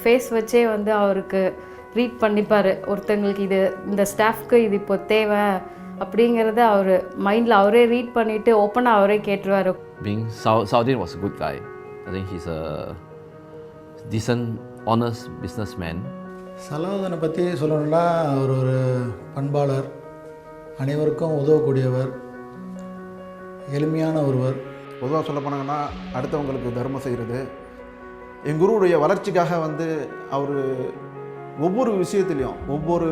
Face வச்சே வந்து அவருக்கு ரீட் பண்ணிப்பார் ஒருத்தங்களுக்கு இது இந்த ஸ்டாஃப்க்கு இது இப்போ தேவை அப்படிங்கிறத அவர் மைண்டில் அவரே ரீட் பண்ணிவிட்டு ஓப்பனாக அவரே கேட்டுருவார் Being Sau- Saudin was a good guy. I think he's a decent, honest businessman. சலாதனை பற்றி சொல்லணும்னா அவர் ஒரு பண்பாளர் அனைவருக்கும் உதவக்கூடியவர் எளிமையான ஒருவர் பொதுவாக சொல்ல போனாங்கன்னா அடுத்தவங்களுக்கு தர்மம் செய்கிறது என் குருவுடைய வளர்ச்சிக்காக வந்து அவர் ஒவ்வொரு விஷயத்துலையும் ஒவ்வொரு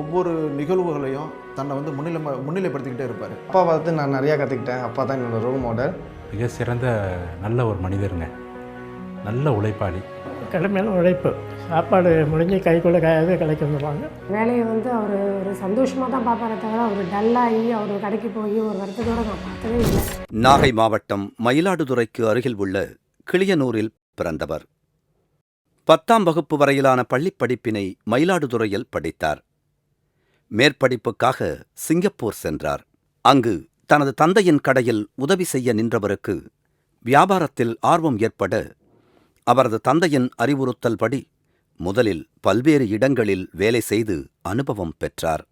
ஒவ்வொரு நிகழ்வுகளையும் தன்னை வந்து முன்னிலை முன்னிலைப்படுத்திக்கிட்டே இருப்பார். அப்பா பார்த்து நான் நிறையா கற்றுக்கிட்டேன் அப்பா தான் என்னோட ரோல் மாடல் மிக சிறந்த நல்ல ஒரு மனிதருங்க. நல்ல உழைப்பாளி. கடுமையான உழைப்பு. சாப்பாடு முடிஞ்சு கைக்குள்ளே கையாகவே கிடைக்குவாங்க வேலையை வந்து அவர் ஒரு சந்தோஷமாக தான் பார்ப்பாரே தவிர அவர் டல்லாகி அவர் கடைக்கு போய் ஒரு வருத்தத்தோடு நான் பார்த்ததே இல்லை. நாகை மாவட்டம் மயிலாடுதுறைக்கு அருகில் உள்ள கிளியனூரில் பிறந்தவர். பத்தாம் வகுப்பு வரையிலான பள்ளிப் படிப்பினை மயிலாடுதுறையில் படித்தார். மேற்படிப்புக்காக சிங்கப்பூர் சென்றார். அங்கு தனது தந்தையின் கடையில் உதவி செய்ய நின்றவருக்கு வியாபாரத்தில் ஆர்வம் ஏற்பட அவரது தந்தையின் அறிவுறுத்தல்படி முதலில் பல்வேறு இடங்களில் வேலை செய்து அனுபவம் பெற்றார்.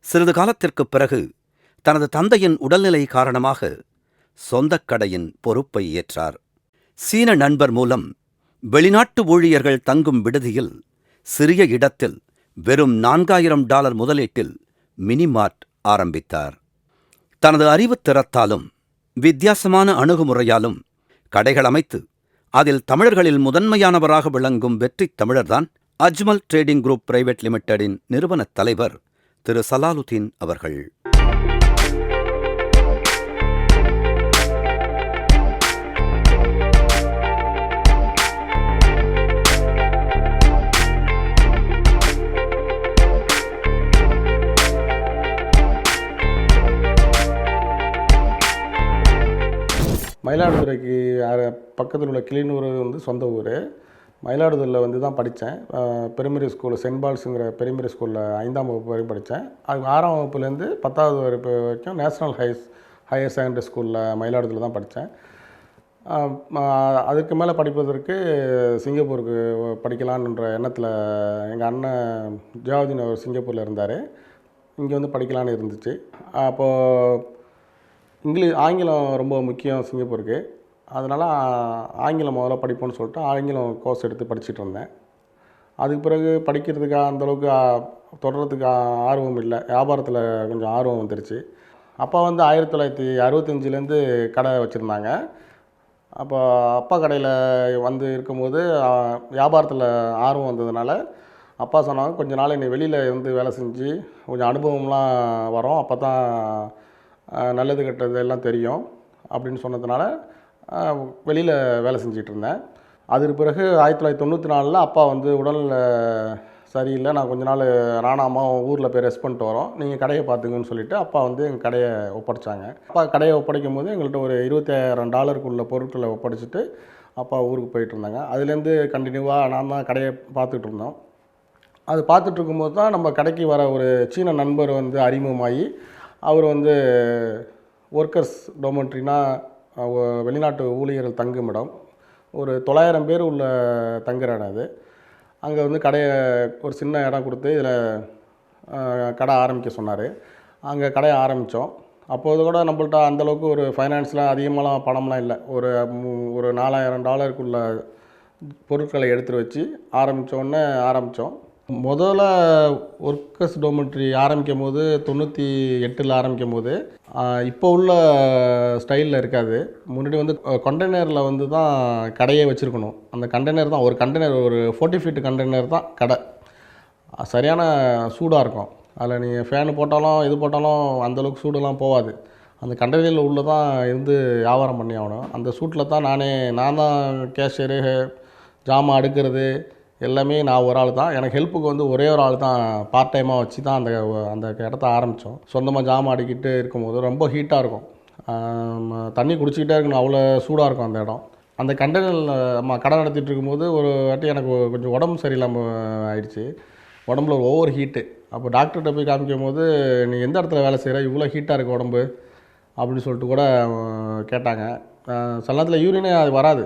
சிறிது காலத்திற்குப் பிறகு தனது தந்தையின் உடல்நிலை காரணமாக சொந்தக் கடையின் பொறுப்பை ஏற்றார். சீன நண்பர் மூலம் வெளிநாட்டு ஊழியர்கள் தங்கும் விடுதியில் சிறிய இடத்தில் வெறும் நான்காயிரம் டாலர் முதலீட்டில் மினிமார்ட் ஆரம்பித்தார். தனது அறிவுத் திறத்தாலும் வித்தியாசமான அணுகுமுறையாலும் கடைகள் அமைத்து அதில் தமிழர்களில் முதன்மையானவராக விளங்கும் வெற்றித் தமிழர்தான் அஜ்மல் ட்ரேடிங் குரூப் பிரைவேட் லிமிடெடின் நிறுவனத் தலைவர் திரு சலாலுதீன் அவர்கள். பக்கத்தில் உள்ள கிளிநூர் வந்து சொந்த ஊர். மயிலாடுதுறையில் வந்து தான் படித்தேன். பிரைமரி ஸ்கூல் சென்ட் பால்ஸுங்கிற பிரைமரி ஸ்கூலில் ஐந்தாம் வகுப்பு வரைக்கும் படித்தேன். அது ஆறாம் வகுப்புலேருந்து பத்தாவது வகுப்பு வரைக்கும் நேஷ்னல் ஹைஸ் ஹையர் செகண்டரி ஸ்கூலில் மயிலாடுதுறையில் தான் படித்தேன். அதுக்கு மேலே படிப்பதற்கு சிங்கப்பூருக்கு படிக்கலான்ற எண்ணத்தில் எங்கள் அண்ணன் ஜியாவுதீன் அவர் சிங்கப்பூரில் இருந்தார். இங்கே வந்து படிக்கலான்னு இருந்துச்சு. அப்போது இங்கிலீஷ் ஆங்கிலம் ரொம்ப முக்கியம் சிங்கப்பூருக்கு. அதனால் ஆங்கிலம் முதல்ல படிப்போம்னு சொல்லிட்டு ஆங்கிலம் கோர்ஸ் எடுத்து படிச்சுட்டு இருந்தேன். அதுக்கு பிறகு படிக்கிறதுக்கு அந்தளவுக்கு தொடர்றதுக்கு ஆர்வம் இல்லை. வியாபாரத்தில் கொஞ்சம் ஆர்வம் வந்துருச்சு. அப்பா வந்து ஆயிரத்தி தொள்ளாயிரத்தி அறுபத்தஞ்சிலேருந்து கடை வச்சுருந்தாங்க. அப்போ அப்பா கடையில் வந்து இருக்கும்போது வியாபாரத்தில் ஆர்வம் வந்ததுனால அப்பா சொன்னாங்க கொஞ்ச நாள் என்னை வெளியில் இருந்து வேலை செஞ்சு கொஞ்சம் அனுபவம்லாம் வரும். அப்போ தான் நல்லது கெட்டது எல்லாம் தெரியும். அப்படின்னு சொன்னதுனால வெளியில் வேலை செஞ்சுட்டு இருந்தேன் அதுக்கு பிறகு ஆயிரத்தி தொள்ளாயிரத்தி தொண்ணூற்றி நாலில் அப்பா வந்து உடல் சரியில்லை. நான் கொஞ்ச நாள் ராணாமா ஊரில் போய் ரெஸ்ட் பண்ணிட்டு வரோம். நீங்கள் கடையை பார்த்துங்கன்னு சொல்லிவிட்டு அப்பா வந்து எங்கள் கடையை ஒப்படைச்சாங்க. அப்பா கடையை ஒப்படைக்கும் போது எங்கள்கிட்ட ஒரு இருபத்தாயிரம் டாலருக்குள்ள பொருட்களை ஒப்படைச்சிட்டு அப்பா ஊருக்கு போயிட்டு இருந்தாங்க. அதுலேருந்து கண்டினியூவாக நான் தான் கடையை பார்த்துட்டு இருந்தோம். அது பார்த்துட்டு இருக்கும்போது தான் நம்ம கடைக்கு வர ஒரு சீன நண்பர் வந்து அறிமுகமாகி அவர் வந்து ஒர்க்கர்ஸ் டொமெண்ட்ரினா வெளிநாட்டு ஊழியர்கள் தங்குமிடம் ஒரு தொள்ளாயிரம் பேர் உள்ள தங்குற இடம் அது. அங்கே வந்து கடையை ஒரு சின்ன இடம் கொடுத்து இதில் கடை ஆரம்பிக்க சொன்னார். அங்கே கடையை ஆரம்பித்தோம் அப்போது கூட நம்மள்ட்ட அந்தளவுக்கு ஒரு ஃபைனான்ஸ்லாம் அதிகமாகலாம் பணம்லாம் இல்லை. ஒரு ஒரு நாலாயிரம் டாலருக்குள்ள பொருட்களை எடுத்துகிட்டு வச்சு ஆரம்பித்தோன்னே உடனே ஆரம்பித்தோம் முதல்ல ஒர்க்கர்ஸ் டோமெட்ரி ஆரம்பிக்கும் போது தொண்ணூற்றி எட்டில் ஆரம்பிக்கும் போது இப்போ உள்ள ஸ்டைலில் இருக்காது. முன்னாடி வந்து கண்டெய்னரில் வந்து தான் கடையே வச்சுருக்கணும். அந்த கண்டெய்னர் தான் ஒரு கண்டெய்னர் ஒரு ஃபோர்ட்டி ஃபீட் கண்டெய்னர் தான் கடை. சரியான சூடாக இருக்கும். அதில் நீங்கள் ஃபேனு போட்டாலும் இது போட்டாலும் அந்தளவுக்கு சூடெல்லாம் போகாது அந்த கண்டெய்னரில் உள்ள தான் இருந்து வியாபாரம் பண்ணி ஆகணும். அந்த சூட்டில் தான் நானே நான் தான் கேஷியரு ஜாமான் அடுக்கிறது எல்லாமே நான் ஒரு ஆள் தான். எனக்கு ஹெல்ப்புக்கு வந்து ஒரே ஒரு ஆள் தான் பார்ட் டைமாக வச்சு தான் அந்த அந்த இடத்த ஆரம்பித்தோம் சொந்தமாக ஜாமான் அடிக்கிட்டு இருக்கும்போது ரொம்ப ஹீட்டாக இருக்கும். தண்ணி குடிச்சிக்கிட்டே இருக்கணும். அவ்வளோ சூடாக இருக்கும் அந்த இடம். அந்த கண்டெய்னரில் நம்ம கடை நடத்திட்டு இருக்கும்போது ஒரு வாட்டி எனக்கு கொஞ்சம் உடம்பு சரியில்லாமல் ஆயிடுச்சு. உடம்புல ஒரு ஓவர் ஹீட்டு அப்போ டாக்டர்கிட்ட போய் காமிக்கும் போது நீ எந்த இடத்துல வேலை செய்கிற இவ்வளோ ஹீட்டாக இருக்குது உடம்பு. அப்படின்னு சொல்லிட்டு கூட கேட்டாங்க. சில நேரத்தில் யூரினே அது வராது.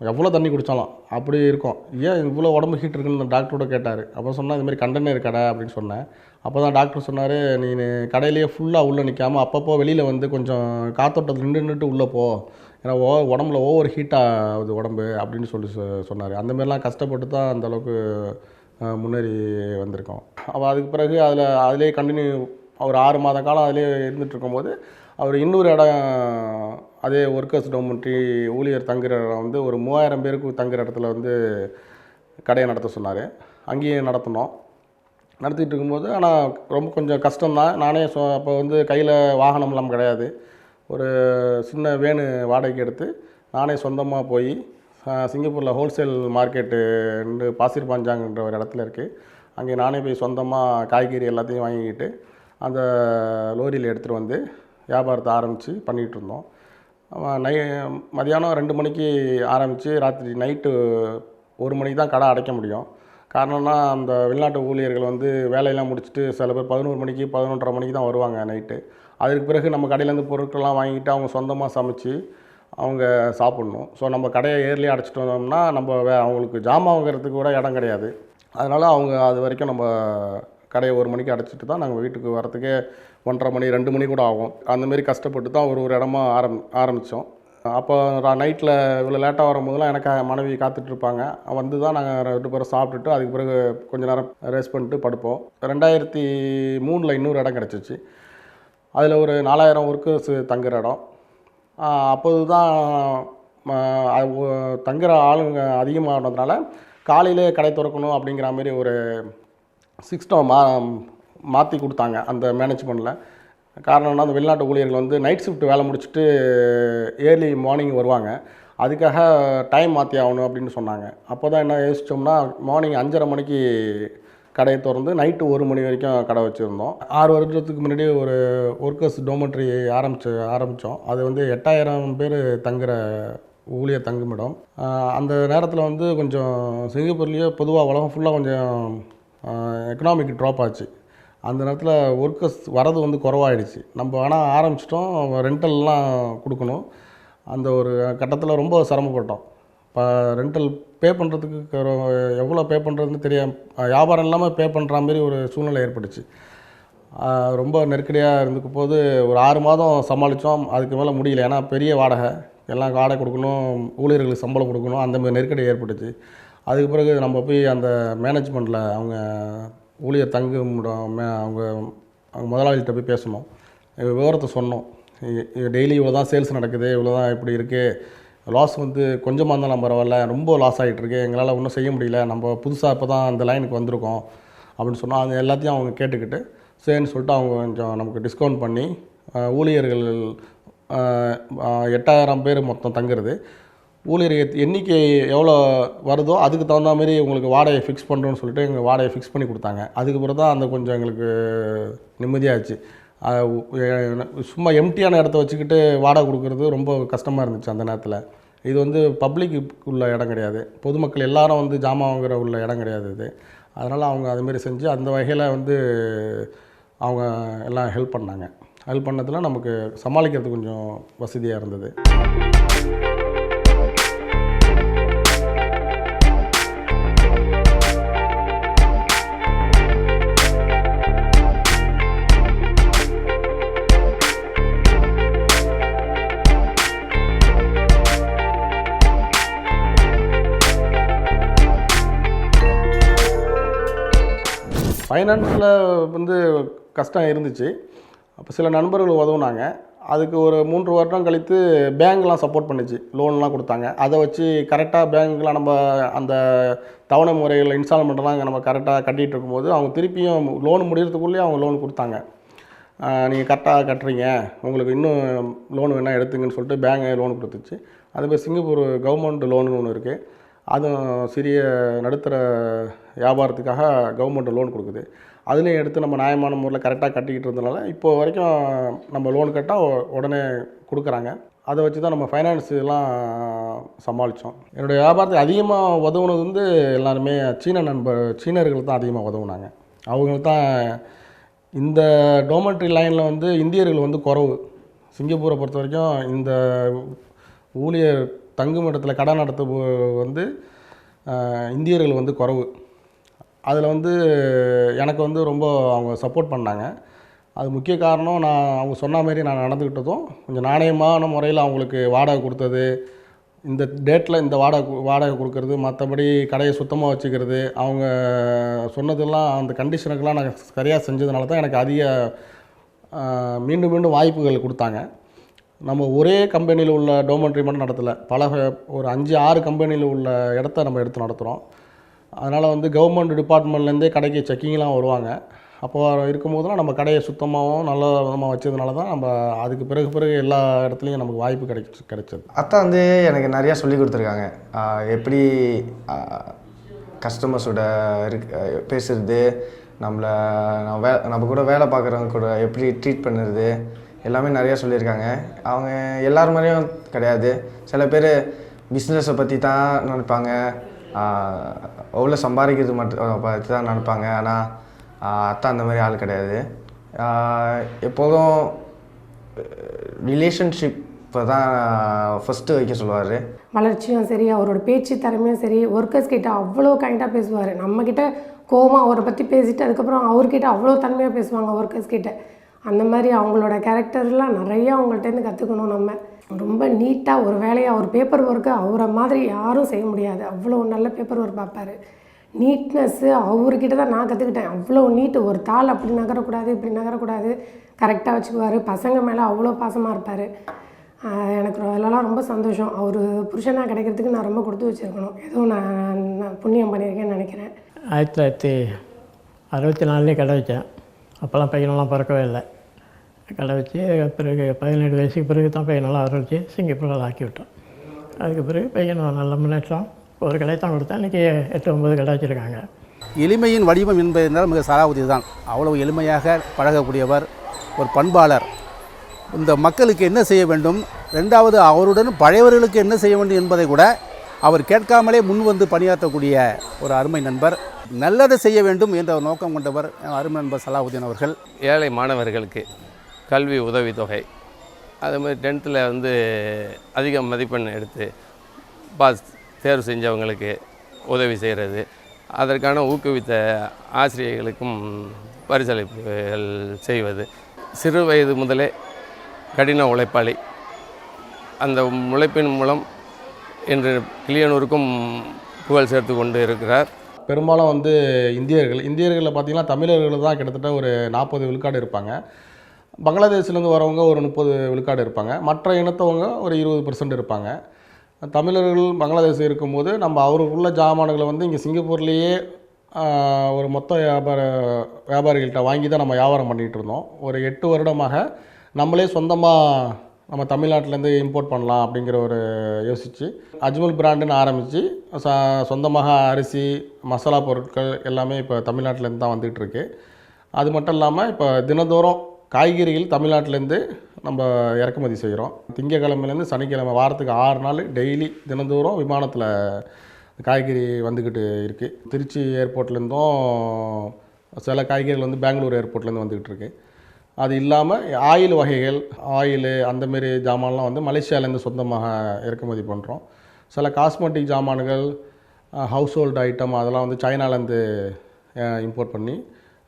எவ்வளோ தண்ணி குடித்தாலும் அப்படி இருக்கும். ஏன் இவ்வளோ உடம்பு ஹீட் இருக்குன்னு டாக்டரோட கேட்டார். அப்போ சொன்னால் இதுமாதிரி கண்டெய்னர் கடை அப்படின்னு சொன்னேன். அப்போ தான் டாக்டர் சொன்னார் நீ கடையிலேயே ஃபுல்லாக உள்ளே நிற்காமல் அப்பப்போ வெளியில் வந்து கொஞ்சம் காத்தோட்டத்தில் நின்று நின்றுட்டு உள்ளே போ. ஏன்னா ஓ உடம்புல ஓவர் ஹீட் ஆகுது உடம்பு அப்படின்னு சொல்லி சொன்னார். அந்தமாரிலாம் கஷ்டப்பட்டு தான் அந்த அளவுக்கு முன்னேறி வந்திருக்கோம். அப்போ அதுக்கு பிறகு அதில் அதிலே கண்டினியூ ஒரு ஆறு மாத காலம் அதிலே இருந்துட்டு இருக்கும்போது அவர் இன்னொரு இடம் அதே ஒர்க்கர்ஸ் டோமெண்ட்ரி ஊழியர் தங்குற இடம் வந்து ஒரு மூவாயிரம் பேருக்கு தங்குற இடத்துல வந்து கடையை நடத்த சொன்னார். அங்கேயும் நடத்தினோம். நடத்திட்டு இருக்கும்போது ஆனால் ரொம்ப கொஞ்சம் கஷ்டம்தான். நானே சொ அப்போ வந்து கையில் வாகனம்லாம் கிடையாது. ஒரு சின்ன வேனு வாடகைக்கு எடுத்து நானே சொந்தமாக போய் சிங்கப்பூரில் ஹோல்சேல் மார்க்கெட்டு பாசிர் பாஞ்சாங்கன்ற ஒரு இடத்துல இருக்குது அங்கே நானே போய் சொந்தமாக காய்கறி எல்லாத்தையும் வாங்கிக்கிட்டு அந்த லோரியில் எடுத்துகிட்டு வந்து வியாபாரத்தை ஆரம்பித்து பண்ணிகிட்டு இருந்தோம். நை மதியானம் ரெண்டு மணிக்கு ஆரம்பித்து ராத்திரி நைட்டு ஒரு மணிக்கு தான் கடை அடைக்க முடியும். காரணம்னா அந்த வெளிநாட்டு ஊழியர்கள் வந்து வேலையெல்லாம் முடிச்சுட்டு சில பேர் பதினோரு மணிக்கு பதினொன்றரை மணிக்கு தான் வருவாங்க நைட்டு. அதுக்கு பிறகு நம்ம கடையிலேருந்து பொருட்கள்லாம் வாங்கிட்டு அவங்க சொந்தமாக சமைச்சு அவங்க சாப்பிட்ணும். ஸோ நம்ம கடையை ஏர்லி அடைச்சிட்டு வந்தோம்னா நம்ம வே அவங்களுக்கு ஜாமான் வாங்குறதுக்கு கூட இடம் கிடையாது. அதனால் அவங்க அது வரைக்கும் நம்ம கடையை ஒரு மணிக்கு அடைச்சிட்டு தான் நாங்கள் வீட்டுக்கு வரத்துக்கே ஒன்றரை மணி ரெண்டு மணி கூட ஆகும். அந்தமாரி கஷ்டப்பட்டு தான் ஒரு ஒரு இடமா ஆரம் ஆரம்பித்தோம் அப்போ நைட்டில் இவ்வளோ லேட்டாக வரும்போதெல்லாம் எனக்கு மனைவி காத்துட்ருப்பாங்க வந்து தான் நாங்கள் ரெண்டு பேரும் சாப்பிட்டுட்டு அதுக்கு பிறகு கொஞ்சம் நேரம் ரெஸ்ட் பண்ணிட்டு படுப்போம். ரெண்டாயிரத்தி மூணில் இன்னொரு இடம் கிடச்சிச்சு. அதில் ஒரு நாலாயிரம் ஒர்க்கர்ஸ் தங்குற இடம். அப்போது தான் தங்குற ஆளுங்க அதிகமானதுனால காலையிலே கடை திறக்கணும் அப்படிங்கிற மாதிரி ஒரு சிஸ்டம் மா மாற்றி கொடுத்தாங்க அந்த மேனேஜ்மெண்ட்டில் காரணம்னா அந்த வெளிநாட்டு ஊழியர்கள் வந்து நைட் ஷிஃப்ட் வேலை முடிச்சுட்டு ஏர்லி மார்னிங் வருவாங்க. அதுக்காக டைம் மாற்றி ஆகணும் அப்படின்னு சொன்னாங்க. அப்போ தான் என்ன யோசித்தோம்னா மார்னிங் அஞ்சரை மணிக்கு கடையை திறந்து நைட்டு ஒரு மணி வரைக்கும் கடை வச்சுருந்தோம். ஆறு வருடத்துக்கு முன்னாடி ஒரு ஒர்க்கர்ஸ் டோமெட்ரி ஆரம்பிச்சு ஆரம்பித்தோம் அது வந்து எட்டாயிரம் பேர் தங்குற ஊழியர் தங்குமிடம். அந்த நேரத்தில் வந்து கொஞ்சம் சிங்கப்பூர்லேயே பொதுவாக உலகம் ஃபுல்லாக கொஞ்சம் எக்கனாமிக் ட்ராப் ஆச்சு. அந்த நேரத்தில் ஒர்க்கர்ஸ் வரது வந்து குறவாயிடுச்சு. நம்ம ஆனால் ஆரம்பிச்சிட்டோம் ரெண்டல்லாம் கொடுக்கணும். அந்த ஒரு கட்டத்தில் ரொம்ப சிரமப்பட்டோம். இப்போ ரெண்டல் பே பண்ணுறதுக்கு எவ்வளோ பே பண்ணுறதுன்னு தெரியாம வியாபாரம் இல்லாமல் பே பண்ணுற மாதிரி ஒரு சூழ்நிலை ஏற்பட்டுச்சு. ரொம்ப நெருக்கடியாக இருந்துக்கு போது ஒரு ஆறு மாதம் சமாளித்தோம் அதுக்கு மேலே முடியல. ஏன்னா பெரிய வாடகை எல்லாம் வாடகை கொடுக்கணும் ஊழியர்களுக்கு சம்பளம் கொடுக்கணும் அந்த மாதிரி நெருக்கடி ஏற்பட்டுச்சு. அதுக்கு பிறகு நம்ம போய் அந்த மேனேஜ்மெண்ட்டில் அவங்க ஊழியர் தங்குமிடம் மே அவங்க அவங்க முதலாளிகிட்ட போய் பேசணும். விவரத்தை சொன்னோம். டெய்லி இவ்வளோ தான் சேல்ஸ் நடக்குது இவ்வளோ தான் இப்படி இருக்குது லாஸ் வந்து கொஞ்சமாக இருந்தாலும் பரவாயில்ல ரொம்ப லாஸ் ஆகிட்டுருக்கு எங்களால் ஒன்றும் செய்ய முடியல. நம்ம புதுசாக இப்போ தான் அந்த லைனுக்கு வந்திருக்கோம். அப்படின்னு சொன்னால் அது எல்லாத்தையும் அவங்க கேட்டுக்கிட்டு சரின்னு சொல்லிட்டு அவங்க கொஞ்சம் நமக்கு டிஸ்கவுண்ட் பண்ணி ஊழியர்கள் எட்டாயிரம் பேர் மொத்தம் தங்குறது. ஊழியர் எண்ணிக்கை எவ்வளோ வருதோ அதுக்கு தகுந்த மாதிரி உங்களுக்கு வாடகையை ஃபிக்ஸ் பண்ணுறோன்னு சொல்லிட்டு எங்கள் வாடகையை ஃபிக்ஸ் பண்ணி கொடுத்தாங்க. அதுக்கு தான் அந்த கொஞ்சம் எங்களுக்கு நிம்மதியாச்சு. சும்மா எம்டியான இடத்த வச்சுக்கிட்டு வாடகை கொடுக்குறது ரொம்ப கஷ்டமாக இருந்துச்சு அந்த நேரத்தில். இது வந்து பப்ளிக் உள்ள இடம் கிடையாது. பொதுமக்கள் எல்லாரும் வந்து ஜாமான் வாங்குற உள்ள இடம் கிடையாது இது. அதனால் அவங்க அதுமாரி செஞ்சு அந்த வகையில் வந்து அவங்க எல்லாம் ஹெல்ப் பண்ணாங்க. ஹெல்ப் பண்ணதில் நமக்கு சமாளிக்கிறது கொஞ்சம் வசதியாக இருந்தது. ஃபைனான்ஸில் வந்து கஷ்டம் இருந்துச்சு. அப்போ சில நண்பர்கள் உதவுனாங்க. அதுக்கு ஒரு மூன்று வருடம் கழித்து பேங்க்லாம் சப்போர்ட் பண்ணுச்சு. லோன்லாம் கொடுத்தாங்க. அதை வச்சு கரெக்டாக பேங்க்லாம் நம்ம அந்த தவணை முறையில் இன்ஸ்டால்மெண்ட்லாம் நம்ம கரெக்டாக கட்டிகிட்டு இருக்கும்போது அவங்க திருப்பியும் லோன் முடிகிறதுக்குள்ளேயே அவங்க லோன் கொடுத்தாங்க. நீங்கள் கரெக்டாக கட்டுறீங்க. உங்களுக்கு இன்னும் லோன் வேணால் எடுத்துங்கன்னு சொல்லிட்டு பேங்க் லோன் கொடுத்துச்சு. அதுமாதிரி சிங்கப்பூர் கவர்மெண்ட் லோனு ஒன்று இருக்குது அதுவும் சிறிய நடுத்தர வியாபாரத்துக்காக கவர்மெண்ட் லோன் கொடுக்குது. அதுலேயும் எடுத்து நம்ம நியாயமான முறையில் கரெக்டாக கட்டிக்கிட்டு இருந்தனால இப்போ வரைக்கும் நம்ம லோன் கட்டால் உடனே கொடுக்குறாங்க. அதை வச்சு தான் நம்ம ஃபைனான்ஸ் எல்லாம் சமாளித்தோம் என்னுடைய வியாபாரத்துக்கு அதிகமாக உதவுனது வந்து எல்லாருமே சீன நண்பர் சீனர்கள் தான் அதிகமாக உதவுனாங்க. அவங்க தான் இந்த டோமெட்ரி லைனில் வந்து இந்தியர்கள் வந்து குறவு. சிங்கப்பூரை பொறுத்த வரைக்கும் இந்த ஊழியர் தங்கும் இடத்துல கடை நடத்த வந்து இந்தியர்கள் வந்து குறவு. அதில் வந்து எனக்கு வந்து ரொம்ப அவங்க சப்போர்ட் பண்ணாங்க. அது முக்கிய காரணம் நான் அவங்க சொன்ன மாதிரி நான் நடந்துக்கிட்டதும் கொஞ்சம் நாணயமான முறையில் அவங்களுக்கு வாடகை கொடுத்தது இந்த டேட்டில் இந்த வாடகை வாடகை கொடுக்கறது மற்றபடி கடையை சுத்தமாக வச்சுக்கிறது அவங்க சொன்னதெல்லாம் அந்த கண்டிஷனுக்கெல்லாம் நான் சரியாக செஞ்சதுனால தான் எனக்கு அதிக மீண்டும் மீண்டும் வாய்ப்புகள் கொடுத்தாங்க. நம்ம ஒரே கம்பெனியில் உள்ள டோமெண்ட்ரி மட்டும் நடத்தலை. பல ஒரு அஞ்சு ஆறு கம்பெனியில் உள்ள இடத்த நம்ம எடுத்து நடத்துகிறோம் அதனால் வந்து கவர்மெண்ட் டிபார்ட்மெண்ட்லேருந்தே கடைக்கு செக்கிங்லாம் வருவாங்க. அப்போ இருக்கும்போதெல்லாம் நம்ம கடையை சுத்தமாகவும் நல்ல விதமாக வச்சதுனால தான் நம்ம அதுக்கு பிறகு பிறகு எல்லா இடத்துலையும் நமக்கு வாய்ப்பு கிடைச்சி கிடைச்சது. அத்தா வந்து எனக்கு நிறையா சொல்லி கொடுத்துருக்காங்க. எப்படி கஸ்டமர்ஸோட இருக்கு பேசுகிறது பேசுறது நம்மளை நம்ம வே நம்ம கூட வேலை பார்க்குறவங்க கூட எப்படி ட்ரீட் பண்ணுறது எல்லாமே நிறையா சொல்லியிருக்காங்க. அவங்க எல்லார் மாதிரியும் கிடையாது. சில பேர் பிஸ்னஸை பற்றி தான் நினைப்பாங்க. அவ்வளோ எவ்வளோ சம்பாதிக்கிறது மட்டும் பற்றி தான் நினைப்பாங்க. ஆனால் அத்தா அந்த மாதிரி ஆள் கிடையாது. எப்போதும் எப்போதும் ரிலேஷன்ஷிப்பை தான் ஃபஸ்ட்டு வைக்க சொல்லுவார். வளர்ச்சியும் சரி அவரோட பேச்சு திறமையும் சரி ஒர்க்கர்ஸ் கிட்ட அவ்வளோ கைண்டாக பேசுவார். நம்மக்கிட்ட கோவமாக அவரை பற்றி பேசிட்டு அதுக்கப்புறம் அவர்கிட்ட அவ்வளோ தன்மையாக பேசுவாங்க ஒர்க்கர்ஸ் கிட்ட. அந்த மாதிரி அவங்களோட கேரக்டர்லாம் நிறைய அவங்கள்ட்டேருந்து கற்றுக்கணும் நம்ம. ரொம்ப நீட்டாக ஒரு வேலையை அவர் பேப்பர் ஒர்க்கு அவரை மாதிரி யாரும் செய்ய முடியாது. அவ்வளோ நல்ல பேப்பர் ஒர்க் பார்ப்பாரு. நீட்னஸ்ஸு அவர்கிட்ட தான் நான் கற்றுக்கிட்டேன் அவ்வளோ நீட்டு ஒரு தாள் அப்படி நகரக்கூடாது இப்படி நகரக்கூடாது கரெக்டாக வச்சுக்குவார். பசங்க மேலே அவ்வளோ பாசமாக இருப்பார். எனக்கு அதெல்லாம் ரொம்ப சந்தோஷம். அவர் புருஷனாக கிடைக்கிறதுக்கு நான் ரொம்ப கொடுத்து வச்சுருக்கணும். எதுவும் நான் நான் புண்ணியம் பண்ணியிருக்கேன்னு நினைக்கிறேன். ஆயிரத்தி தொள்ளாயிரத்தி அறுபத்தி நாலுலேயே கடை வச்சேன் அப்போல்லாம் பையனெல்லாம் பிறக்கவே இல்லை. கடை வச்சு பிறகு பதினேழு வயசுக்கு பிறகு தான் பையனெல்லாம் ஆரம்பித்து சிங்கப்பூரில் ஆக்கி விட்டோம் அதுக்கு பிறகு பையன் நல்ல முன்னேற்றம் ஒரு கடை தான் கொடுத்தேன் இன்றைக்கி எட்டு ஒம்பது கடை வச்சுருக்காங்க. எளிமையின் வடிவம் என்பதனால் மிக சராவதி தான் அவ்வளவு எளிமையாக பழகக்கூடியவர் ஒரு பண்பாளர். இந்த மக்களுக்கு என்ன செய்ய வேண்டும்? ரெண்டாவது அவருடன் பழையவர்களுக்கு என்ன செய்ய வேண்டும் என்பதை கூட அவர் கேட்காமலே முன் வந்து பணியாற்றக்கூடிய ஒரு அருமை நண்பர். நல்லதை செய்ய வேண்டும் என்ற ஒரு நோக்கம் கொண்டவர் அருமை நண்பர் சலாவுதீன் அவர்கள். ஏழை மாணவர்களுக்கு கல்வி உதவித்தொகை அதே மாதிரி டென்த்தில் வந்து அதிக மதிப்பெண் எடுத்து பாஸ் தேர்வு செஞ்சவங்களுக்கு உதவி செய்கிறது அதற்கான ஊக்குவித்த ஆசிரியர்களுக்கும் பரிசளிப்புகள் செய்வது. சிறு வயது முதலே கடின உழைப்பாளி. அந்த உழைப்பின் மூலம் இன்று கிளியனூருக்கும் புகழ் சேர்த்து கொண்டு இருக்கிறார். பெரும்பாலும் வந்து இந்தியர்கள் இந்தியர்களில் பார்த்திங்கன்னா தமிழர்கள் தான் கிட்டத்தட்ட ஒரு நாற்பது விழுக்காடு இருப்பாங்க. பங்களாதேஷ்லேருந்து வரவங்க ஒரு முப்பது விழுக்காடு இருப்பாங்க. மற்ற இனத்தவங்க ஒரு இருபது பர்சன்ட் இருப்பாங்க. தமிழர்கள் பங்களாதேஷ் இருக்கும்போது நம்ம அவருக்குள்ள ஜாமான்களை வந்து இங்கே சிங்கப்பூர்லேயே ஒரு மொத்த வியாபார வியாபாரிகள்கிட்ட வாங்கி தான் நம்ம வியாபாரம் பண்ணிகிட்டு இருந்தோம். ஒரு எட்டு வருடமாக நம்மளே சொந்தமாக நம்ம தமிழ்நாட்டிலேருந்து இம்போர்ட் பண்ணலாம் அப்படிங்கிற ஒரு யோசித்து அஜ்மல் பிராண்டுன்னு ஆரம்பித்து ச சொந்தமாக அரிசி மசாலா பொருட்கள் எல்லாமே இப்போ தமிழ்நாட்டிலேருந்து தான் வந்துகிட்ருக்கு அது மட்டும் இல்லாமல் இப்போ தினந்தோறும் காய்கறிகள் தமிழ்நாட்டிலேருந்து நம்ம இறக்குமதி செய்கிறோம். திங்கக்கிழமையிலேருந்து சனிக்கிழமை வாரத்துக்கு ஆறு நாள் டெய்லி தினந்தோறும் விமானத்தில் காய்கறி வந்துக்கிட்டு இருக்குது திருச்சி ஏர்போர்ட்லேருந்தும் சில காய்கறிகள் வந்து பெங்களூர் ஏர்போர்ட்லேருந்து வந்துக்கிட்டு இருக்கு. அது இல்லாமல் ஆயில் வகைகள் ஆயிலு அந்தமாரி ஜாமான்லாம் வந்து மலேசியாவிலேருந்து சொந்தமாக இறக்குமதி பண்ணுறோம். சில காஸ்மெட்டிக் ஜாமான்கள் ஹவுஸ் ஹோல்டு ஐட்டம் அதெல்லாம் வந்து சைனாலேருந்து இம்போர்ட் பண்ணி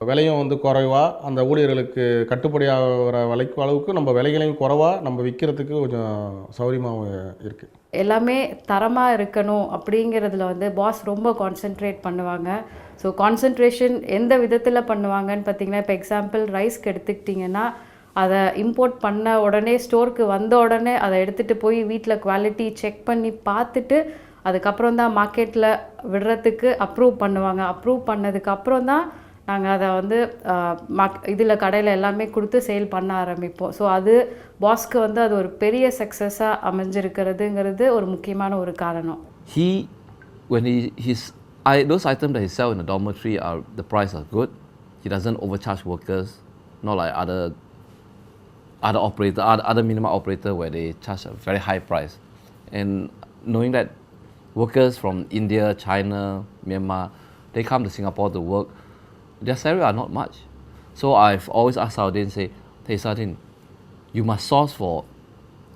விலையும் வந்து குறைவாக அந்த ஊழியர்களுக்கு கட்டுப்படியாகிற விலைக்கு அளவுக்கு நம்ம விலைகளையும் குறைவாக நம்ம விற்கிறதுக்கு கொஞ்சம் சௌகரியமாகவும் இருக்குது எல்லாமே தரமாக இருக்கணும் அப்படிங்கிறதுல வந்து பாஸ் ரொம்ப கான்சென்ட்ரேட் பண்ணுவாங்க. ஸோ கான்சென்ட்ரேஷன் எந்த விதத்தில் பண்ணுவாங்கன்னு பார்த்தீங்கன்னா இப்போ எக்ஸாம்பிள் ரைஸ்க்கு எடுத்துக்கிட்டிங்கன்னா அதை இம்போர்ட் பண்ண உடனே ஸ்டோருக்கு வந்த உடனே அதை எடுத்துகிட்டு போய் வீட்டில் குவாலிட்டி செக் பண்ணி பார்த்துட்டு அதுக்கப்புறம் தான் மார்க்கெட்டில் விடுறதுக்கு அப்ரூவ் பண்ணுவாங்க. அப்ரூவ் பண்ணதுக்கப்புறம் தான் நாங்கள் அதை வந்து மாக் இதில் கடையில் எல்லாமே கொடுத்து சேல் பண்ண ஆரம்பிப்போம் ஸோ அது பாஸ்க்கு வந்து அது ஒரு பெரிய சக்ஸஸாக அமைஞ்சிருக்கிறதுங்கிறது ஒரு முக்கியமான ஒரு காரணம் He, when he, his, I, those items that he sell in the dormitory are, the price are good. He doesn't overcharge workers, not like other, other operator, other, other minimum operator where they charge a very high price. And knowing that workers from India, China, Myanmar, they come to Singapore to work, their salary are not much. So I've always asked Saudin, say, hey Saudin, you must source for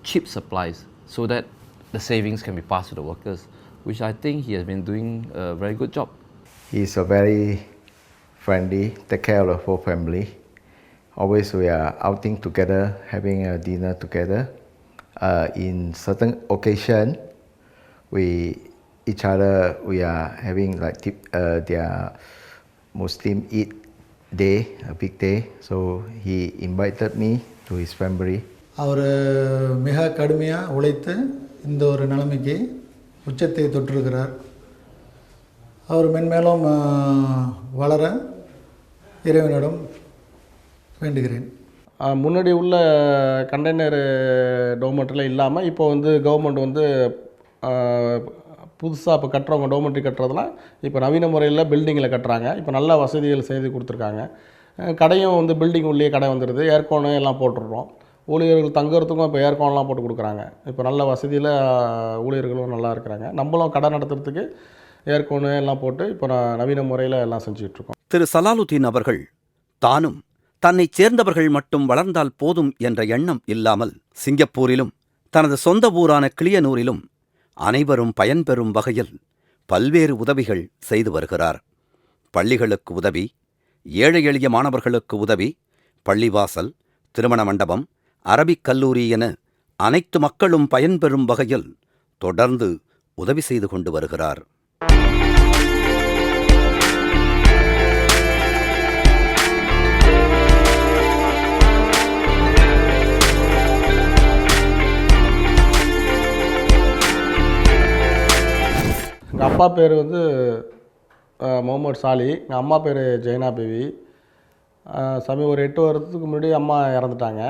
cheap supplies so that the savings can be passed to the workers, which I think he has been doing a very good job. He's a very friendly, take care of the whole family. Always we are outing together, having a dinner together. Uh, in certain occasion, we each other we are having like uh, their Muslim Eid day, a big day. So he invited me to his family. அவர் மிக கடுமையாக உழைத்து இந்த ஒரு நிலைமைக்கு உச்சத்தை தொட்டிருக்கிறார் அவர் மென்மேலும் வளர இறைவனிடம் வேண்டுகிறேன் முன்னாடி உள்ள கண்டெய்னர் டோமெண்ட்ரியில் இல்லாமல் இப்போ வந்து கவர்மெண்ட் வந்து புதுசாக இப்போ கட்டுறவங்க டோமெட்ரி கட்டுறதுலாம் இப்போ நவீன முறையில் பில்டிங்கில் கட்டுறாங்க. இப்போ நல்ல வசதிகள் செய்து கொடுத்துருக்காங்க. கடையும் வந்து பில்டிங் உள்ளே கடை வந்துடுது ஏர்கோனு எல்லாம் போட்டுடுறோம். ஊழியர்கள் தங்குறதுக்கும் இப்போ ஏர்கோன்லாம் போட்டு கொடுக்குறாங்க. இப்போ நல்ல வசதியில் ஊழியர்களும் நல்லா இருக்கிறாங்க. நம்மளும் கடை நடத்துறதுக்கு ஏர்கோனு எல்லாம் போட்டு இப்போ நான் நவீன முறையில் எல்லாம் செஞ்சிகிட்ருக்கோம் திரு சலாலுதீன் அவர்கள் தானும் தன்னை சேர்ந்தவர்கள் மட்டும் வளர்ந்தால் போதும் என்ற எண்ணம் இல்லாமல் சிங்கப்பூரிலும் தனது சொந்த ஊரான கிளியனூரிலும் அனைவரும் பயன்பெறும் வகையில் பல்வேறு உதவிகள் செய்து வருகிறார். பள்ளிகளுக்கு உதவி ஏழை எளிய மாணவர்களுக்கு உதவி பள்ளிவாசல் திருமண மண்டபம் அரபிக் கல்லூரி என அனைத்து மக்களும் பயன்பெறும் வகையில் தொடர்ந்து உதவி செய்து கொண்டு வருகிறார். எங்கள் அப்பா பேர் வந்து முகமது சாலி. எங்கள் அம்மா பேர் ஜெய்னா பேவி அஹ், சமீ ஒரு எட்டு வருடத்துக்கு முன்னாடி அம்மா இறந்துட்டாங்க.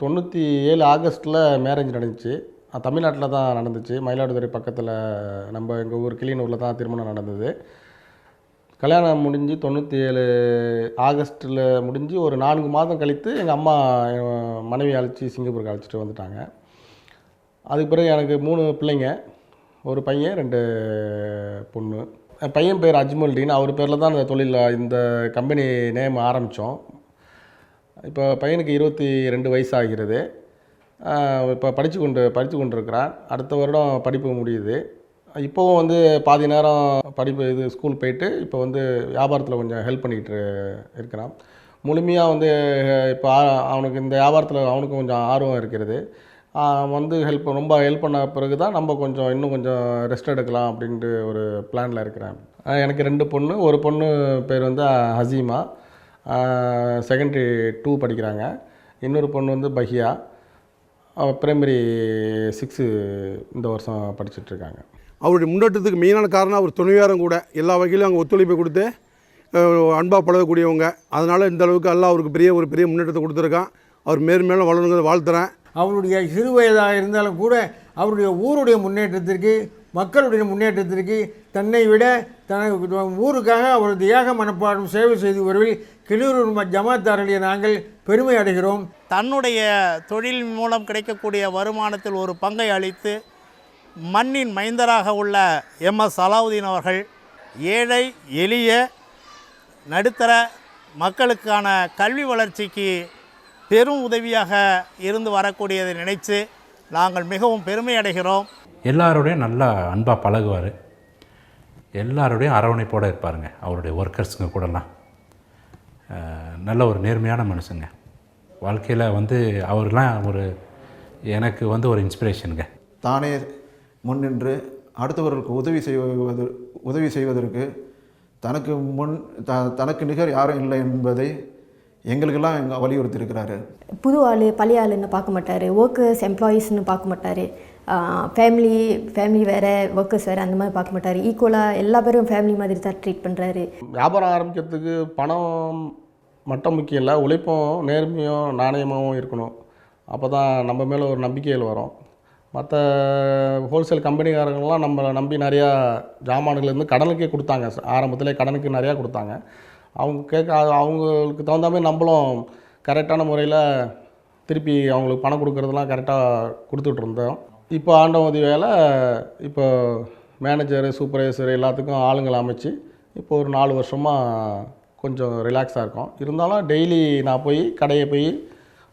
தொண்ணூற்றி ஏழு ஆகஸ்ட்டில் மேரேஜ் நடந்துச்சு. தமிழ்நாட்டில் தான் நடந்துச்சு. மயிலாடுதுறை பக்கத்தில் நம்ம எங்கள் ஊர் கிளியனூரில் தான் திருமணம் நடந்தது. கல்யாணம் முடிஞ்சு தொண்ணூற்றி ஏழு ஆகஸ்ட்டில் முடிஞ்சு ஒரு நான்கு மாதம் கழித்து எங்கள் அம்மா என் மனைவி அழைச்சி சிங்கப்பூருக்கு அழைச்சிட்டு வந்துட்டாங்க. அதுக்கு பிறகு எனக்கு மூணு பிள்ளைங்க. ஒரு பையன் ரெண்டு பொண்ணு. என் பையன் பேர் அஜ்மல்டீன் அவர் பேரில் தான் இந்த தொழில் இந்த கம்பெனி நேம் ஆரம்பித்தோம் இப்போ பையனுக்கு இருபத்தி ரெண்டு வயசாகிறது. இப்போ படித்து கொண்டு படித்து கொண்டு இருக்கிறான் அடுத்த வருடம் படிப்பு முடியுது. இப்போவும் வந்து பாதி நேரம் படிப்பு இது ஸ்கூல் போயிட்டு இப்போ வந்து வியாபாரத்தில் கொஞ்சம் ஹெல்ப் பண்ணிக்கிட்டு இருக்கிறான். முழுமையாக வந்து இப்போ அவனுக்கு இந்த வியாபாரத்தில் அவனுக்கும் கொஞ்சம் ஆர்வம் இருக்கிறது. வந்து ஹெல்ப் ரொம்ப ஹெல்ப் பண்ண பிறகு தான் நம்ம கொஞ்சம் இன்னும் கொஞ்சம் ரெஸ்ட் எடுக்கலாம் அப்படின்ட்டு ஒரு பிளானில் இருக்கிறேன். எனக்கு ரெண்டு பொண்ணு. ஒரு பொண்ணு பேர் வந்து ஹசீமா. செகண்டரி டூ படிக்கிறாங்க. இன்னொரு பொண்ணு வந்து பஹியா. பிரைமரி சிக்ஸு இந்த வருஷம் படிச்சுட்ருக்காங்க அவருடைய முன்னேற்றத்துக்கு மெயினான காரணம் அவர் துணைவியாரும் கூட எல்லா வகையிலும் அங்கே ஒத்துழைப்பு கொடுத்து அன்பாக பழகக்கூடியவங்க. அதனால் இந்த அளவுக்கு எல்லாம் அவருக்கு பெரிய ஒரு பெரிய முன்னேற்றத்தை கொடுத்துருக்கான். அவர் மேலும் மேலும் வளருங்கிறத வாழ்த்துறேன். அவருடைய சிறு வயதாக இருந்தாலும் கூட அவருடைய ஊருடைய முன்னேற்றத்திற்கு மக்களுடைய முன்னேற்றத்திற்கு தன்னை விட தனது ஊருக்காக அவர் தியாக மனப்பாடும் சேவை செய்து வருவதில் கிளியூர் ஜமாத்தாரலிய நாங்கள் பெருமை அடைகிறோம். தன்னுடைய தொழில் மூலம் கிடைக்கக்கூடிய வருமானத்தில் ஒரு பங்கை அளித்து மண்ணின் மைந்தராக உள்ள எம் எஸ் அலாவுதீன் அவர்கள் ஏழை எளிய நடுத்தர மக்களுக்கான கல்வி வளர்ச்சிக்கு பெரும் உதவியாக இருந்து வரக்கூடியதை நினைத்து நாங்கள் மிகவும் பெருமை அடைகிறோம். எல்லாரோடையும் நல்லா அன்பாக பழகுவார். எல்லாரோடையும் அரவணைப்போடு இருப்பாருங்க அவருடைய ஒர்க்கர்ஸுங்க கூடலாம். நல்ல ஒரு நேர்மையான மனுஷங்க. வாழ்க்கையில் வந்து அவர்லாம் ஒரு எனக்கு வந்து ஒரு இன்ஸ்பிரேஷனுங்க தானே முன்னின்று அடுத்தவர்களுக்கு உதவி செய்வது உதவி செய்வதற்கு தனக்கு முன் த தனக்கு நிகர் யாரும் இல்லை என்பதை எங்களுக்கெல்லாம் எங்க வலியுறுத்தியிருக்கிறாரு. புது ஆள் பழைய ஆளுன்னு பார்க்க மாட்டார் ஒர்க்கர்ஸ் எம்ப்ளாயீஸ்னு பார்க்க மாட்டார் ஃபேமிலி ஃபேமிலி வேறு ஒர்க்கர்ஸ் வேறு அந்த மாதிரி பார்க்க மாட்டார் ஈக்குவலாக எல்லா பேரும் ஃபேமிலி மாதிரி தான் ட்ரீட் பண்ணுறாரு வியாபாரம் ஆரம்பிக்கிறதுக்கு பணம் மட்டும் முக்கியம் இல்லை உழைப்பும் நேர்மையும் நாணயமாகவும் இருக்கணும். அப்போ தான் நம்ம மேலே ஒரு நம்பிக்கைகள் வரும். மற்ற ஹோல்சேல் கம்பெனிக்காரங்களாம் நம்மளை நம்பி நிறையா ஜாமான்கள்லேருந்து கடனுக்கே கொடுத்தாங்க. ஆரம்பத்திலே கடனுக்கு நிறையா கொடுத்தாங்க. அவங்க கேட்க அவங்களுக்கு தகுந்த மாதிரி நம்மளும் கரெக்டான முறையில் திருப்பி அவங்களுக்கு பணம் கொடுக்குறதெல்லாம் கரெக்டாக கொடுத்துட்ருந்தோம் இப்போ ஆண்ட உதவியால் இப்போ மேனேஜரு சூப்பர்வைசர் எல்லாத்துக்கும் ஆளுங்களை அமைச்சு இப்போ ஒரு நாலு வருஷமாக கொஞ்சம் ரிலாக்ஸாக இருக்கும். இருந்தாலும் டெய்லி நான் போய் கடையை போய்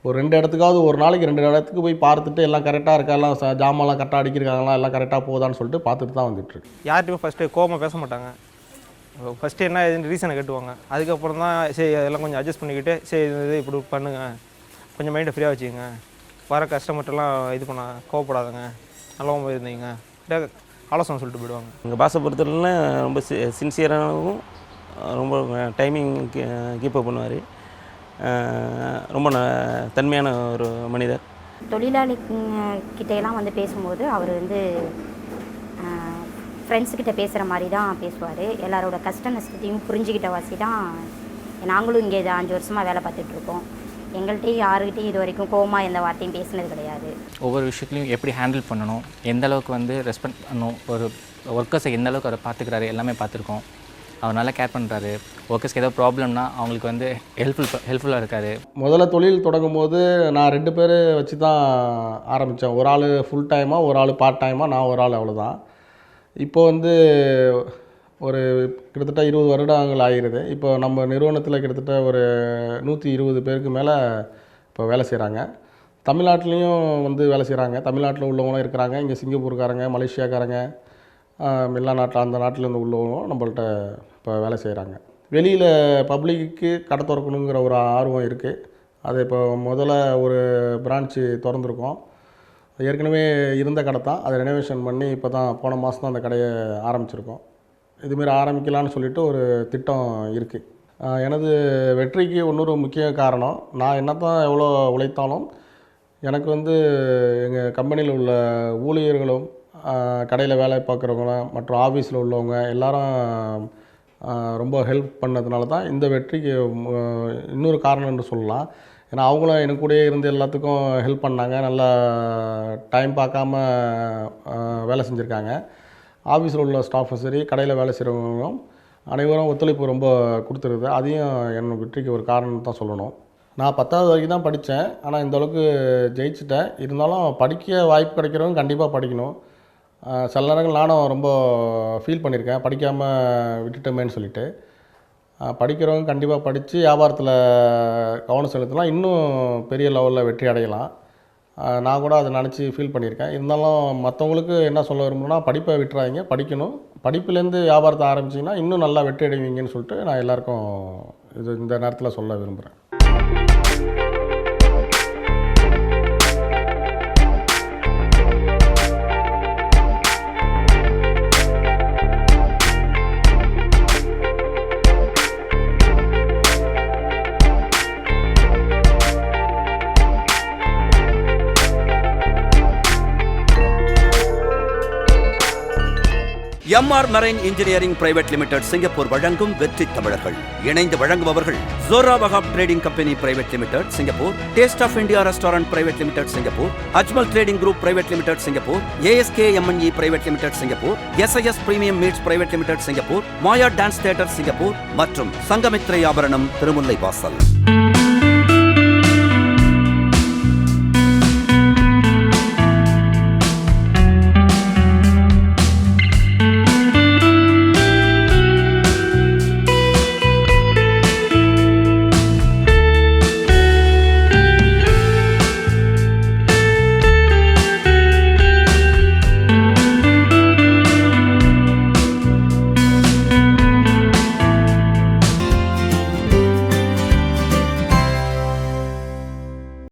ஒரு ரெண்டு இடத்துக்காவது ஒரு நாளைக்கு ரெண்டு இடத்துக்கு போய் பார்த்துட்டு எல்லாம் கரெக்டாக இருக்கா எல்லாம் ஜாமான்லாம் கரெக்டாக அடிக்கிறாங்களா எல்லாம் கரெக்டாக போதான்னு சொல்லிட்டு பார்த்துட்டு தான் வந்துட்டுருக்கு யார்கிட்டையும் ஃபஸ்ட்டு கோவமாக பேச மாட்டாங்க. ஃபஸ்ட்டு என்ன ஏதுன்னு ரீசனை கட்டுவாங்க. அதுக்கப்புறம் தான் சரி அதெல்லாம் கொஞ்சம் அட்ஜஸ்ட் பண்ணிக்கிட்டு சரி இது இப்படி பண்ணுங்க. கொஞ்சம் மைண்டை ஃப்ரீயாக வச்சுக்கோங்க. வர கஸ்டமர்ட்டெல்லாம் இது பண்ண கோவப்படாதங்க. நல்லாவும் அப்படியே ஆலோசனை சொல்லிட்டு போயிடுவாங்க. எங்கள் பாசை பொறுத்தவரையில ரொம்ப சின்சியராகவும் ரொம்ப டைமிங் கீப்பப் பண்ணுவார். ரொம்ப ந- தன்மையான ஒரு மனிதர். தொழிலாளி கிட்டையெல்லாம் வந்து பேசும்போது அவர் வந்து ஃப்ரெண்ட்ஸ் கிட்ட பேசுகிற மாதிரி தான் பேசுவார். எல்லாரோட கஷ்ட நஷ்டத்தையும் புரிஞ்சுக்கிட்ட வாசி தான் நாங்களும் இங்கே இது அஞ்சு வருஷமாக வேலை பார்த்துட்டு இருக்கோம். எங்கள்கிட்டயும் யாருக்கிட்டையும் இது வரைக்கும் கோவமாக எந்த வார்த்தையும் பேசினது கிடையாது. ஒவ்வொரு விஷயத்துலையும் எப்படி ஹேண்டில் பண்ணணும் எந்த அளவுக்கு வந்து ரெஸ்பெக்ட் பண்ணணும் ஒரு ஒர்க்கர்ஸை எந்த அளவுக்கு அவர் பார்த்துக்கிறாரு எல்லாமே பார்த்துருக்கோம். அவர் நல்லா கேர் பண்ணுறாரு ஒர்க்கர்ஸ்க்கு ஏதோ ப்ராப்ளம்னா அவங்களுக்கு வந்து ஹெல்ப்ஃபுல் ஹெல்ப்ஃபுல்லாக இருக்காரு. முதல்ல தொழில் தொடங்கும் போது நான் ரெண்டு பேர் வச்சு தான் ஆரம்பித்தேன் ஒரு ஆள் ஃபுல் டைமாக ஒரு ஆள் பார்ட் டைமாக நான் ஒரு ஆள் அவ்வளோதான் இப்போ வந்து ஒரு கிட்டத்தட்ட இருபது வருடங்கள் ஆகிருது இப்போ நம்ம நிறுவனத்தில் கிட்டத்தட்ட ஒரு நூற்றி இருபது பேருக்கு மேலே இப்போ வேலை செய்கிறாங்க தமிழ்நாட்டிலையும் வந்து வேலை செய்கிறாங்க தமிழ்நாட்டில் உள்ளவங்களும் இருக்கிறாங்க. இங்கே சிங்கப்பூர்காரங்க மலேசியாக்காரங்க எல்லா நாட்டில் அந்த நாட்டிலேருந்து உள்ளவங்களும் நம்மள்ட்ட இப்போ வேலை செய்கிறாங்க வெளியில் பப்ளிக்கு கடை திறக்கணுங்கிற ஒரு ஆர்வம் இருக்குது அது இப்போ முதல்ல ஒரு பிரான்ச்சு திறந்துருக்கோம். ஏற்கனவே இருந்த கடை தான். அதை ரெனோவேஷன் பண்ணி இப்போ தான் போன மாதம் தான் அந்த கடையை ஆரம்பிச்சிருக்கோம். இதுமாரி ஆரம்பிக்கலான்னு சொல்லிட்டு ஒரு திட்டம் இருக்குது எனது வெற்றிக்கு இன்னொரு முக்கிய காரணம் நான் என்ன தான் எவ்வளோ உழைத்தாலும் எனக்கு வந்து எங்கள் கம்பெனியில் உள்ள ஊழியர்களும் கடையில் வேலை பார்க்குறவங்க மற்றும் ஆஃபீஸில் உள்ளவங்க எல்லாரும் ரொம்ப ஹெல்ப் பண்ணதுனால தான் இந்த வெற்றிக்கு இன்னொரு காரணம் என்று சொல்லலாம். ஏன்னா அவங்களும் எனக்கு கூடயே இருந்து எல்லாத்துக்கும் ஹெல்ப் பண்ணாங்க. நல்லா டைம் பார்க்காம வேலை செஞ்சுருக்காங்க. ஆஃபீஸில் உள்ள ஸ்டாஃபும் சரி கடையில் வேலை செய்கிறவங்களும் அனைவரும் ஒத்துழைப்பு ரொம்ப கொடுத்துருது அதையும் என் வெற்றிக்கு ஒரு காரணம் தான் சொல்லணும். நான் பத்தாவது வரைக்கும் தான் படித்தேன். ஆனால் இந்த அளவுக்கு ஜெயிச்சிட்டேன். இருந்தாலும் படிக்க வாய்ப்பு கிடைக்கிறவங்க கண்டிப்பாக படிக்கணும். சில நேரங்கள் நானும் ரொம்ப ஃபீல் பண்ணியிருக்கேன். படிக்காமல் விட்டுட்டோமேன்னு சொல்லிட்டு. படிக்கிறவங்க கண்டிப்பாக படித்து வியாபாரத்தில் கவனம் செலுத்தலாம். இன்னும் பெரிய லெவலில் வெற்றி அடையலாம். நான் கூட அதை நினச்சி ஃபீல் பண்ணியிருக்கேன். இருந்தாலும் மற்றவங்களுக்கு என்ன சொல்ல விரும்புகிறேன்னா படிப்பை விட்டுறாதீங்க. படிக்கணும். படிப்புலேருந்து வியாபாரத்தை ஆரம்பிச்சிங்கன்னா இன்னும் நல்லா வெற்றி அடைவீங்கன்னு சொல்லிட்டு நான் எல்லாருக்கும் இது இந்த நேரத்தில் சொல்ல விரும்புகிறேன் MR marine engineering private limited Singapore வழங்கும் வெற்றி தமிழர்கள். இணைந்து வழங்குபவர்கள் Zohra Wahab trading company private limited Singapore taste of India restaurant private limited Singapore Ajmal trading group private limited Singapore ASK MNE private limited Singapore SIS premium meats private limited Singapore Maya dance theatre Singapore மற்றும் சங்கமித்ரை ஆபரணம் திருமுல்லை வாசல்